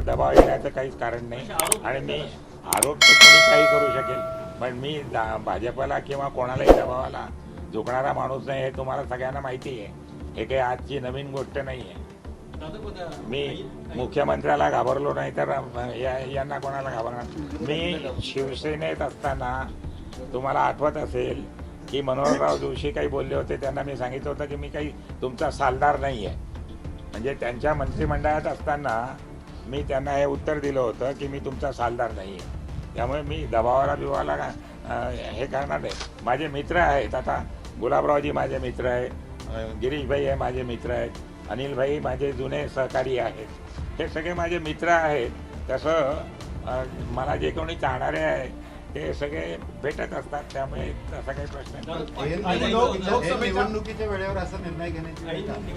दबाव येण्याचं काहीच कारण नाही. आणि मी आरोप तर कोणी काही करू शकेल पण मी भाजपला किंवा कोणालाही दबावाला झुकणारा माणूस नाही हे तुम्हाला सगळ्यांना माहिती आहे. हे काही आजची नवीन गोष्ट नाही आहे. मी मुख्यमंत्र्याला घाबरलो नाही तर या- यांना कोणाला घाबरणार? मी शिवसेनेत असताना तुम्हाला आठवत असेल की मनोहरराव जोशी काही बोलले होते त्यांना मी सांगितलं होतं की मी काही तुमचा सालदार नाही आहे म्हणजे त्यांच्या मंत्रिमंडळात असताना मी त्यांना हे उत्तर दिलं होतं की मी तुमचा सालदार नाही आहे. त्यामुळे मी दबावाला बिवाला हे करणार नाही. माझे मित्र आहेत आता. गुलाबरावजी माझे मित्र आहे. गिरीशभाई आहे माझे मित्र आहेत. अनिलभाई माझे जुने सहकारी आहेत. हे सगळे माझे मित्र आहेत. तसं मला जे कोणी चाहणारे आहे ते सगळे भेटत असतात. त्यामुळे तसा काही प्रश्न हे हे निवडणुकीच्या वेळेवर असा निर्णय घेण्याची?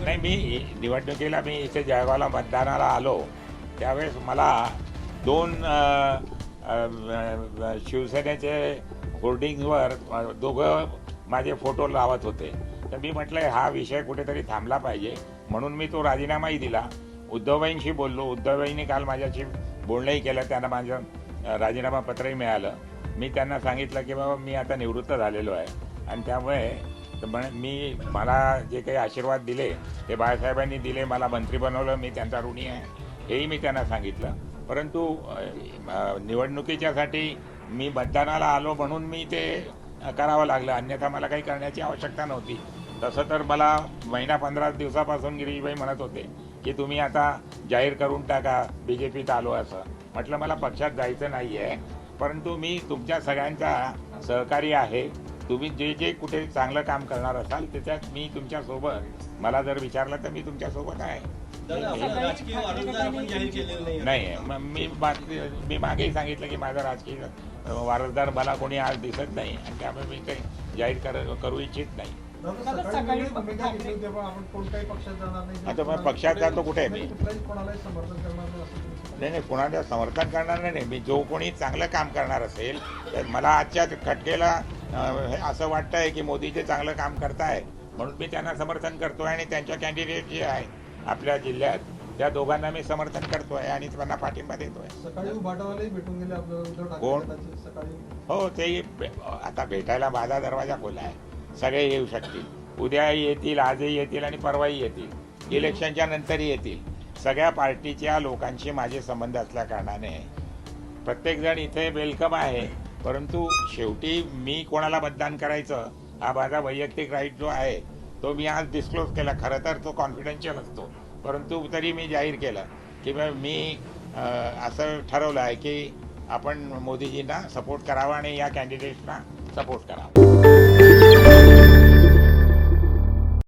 नाही मी निवडणुकीला मी इथे जळगावला मतदानाला आलो. त्यावेळेस मला दोन शिवसेनेचे होर्डिंगवर दोघं माझे फोटो लावत होते. तर मी म्हटलं हा विषय कुठेतरी थांबला पाहिजे. म्हणून मी तो राजीनामाही दिला. उद्धवबाईंशी बोललो. उद्धवबाईंनी काल माझ्याशी बोलणंही केलं. त्यांना माझं राजीनामा पत्रही मिळालं. मी त्यांना सांगितलं की बाबा मी आता निवृत्त झालेलो आहे. आणि त्यामुळे तर मी मला जे काही आशीर्वाद दिले ते बाळासाहेबांनी दिले मला मंत्री बनवलं मी त्यांचा ऋणी आहे. हेही मी त्यांना सांगितलं. परंतु निवडणुकीच्यासाठी मी मतदानाला आलो म्हणून मी ते करावं लागलं. अन्यथा मला काही करण्याची आवश्यकता नव्हती. तसं तर मला महिना पंधरा दिवसापासून गिरीशभाई म्हणत होते की तुम्ही आता जाहीर करून टाका बी जे पीत आलो असं. म्हटलं मला पक्षात जायचं नाही आहे परंतु मी तुमच्या सगळ्यांचा सहकारी आहे. तुम्ही जे जे कुठे चांगलं काम करणार असाल त्याच्यात मी तुमच्यासोबत मला जर विचारलं तर मी तुमच्यासोबत आहे. नाही. मी मी मागेही सांगितलं की माझा राजकीय वारसदार मला कोणी आज दिसत नाही. आणि त्यामुळे मी काही जाहीर कर करू इच्छित नाही. आता मग पक्षात जातो कुठे? मी? नाही. नाही नाही कोणाला समर्थन करणार नाही मी जो कोणी चांगलं काम करणार असेल तर मला आजच्या खटकेला हे असं वाटतंय की मोदी जे चांगलं काम करताय म्हणून मी त्यांना समर्थन करतोय आणि त्यांच्या कॅन्डिडेट जे आहेत आपल्या जिल्ह्यात त्या दोघांना मी समर्थन करतोय आणि त्यांना पाठिंबा देतोय. कोण? हो ते आता भेटायला माझा दरवाजा खुला आहे. सगळे येऊ शकतील. उद्याही येतील आजही येतील आणि परवाही येतील. इलेक्शनच्या नंतरही येतील. सगळ्या पार्टीच्या लोकांशी माझे संबंध असल्या कारणाने प्रत्येकजण इथे वेलकम आहे. परंतु शेवटी मी कोणाला मतदान करायचं? हा माझा वैयक्तिक राईट जो आहे तो मी आज डिस्क्लोज केला खरं तर तो कॉन्फिडेन्शियल असतो. परंतु तरी मी जाहीर केलं की बा मी असं ठरवलं आहे की आपण मोदीजींना सपोर्ट करावा आणि या कॅन्डिडेट्सना सपोर्ट करावा.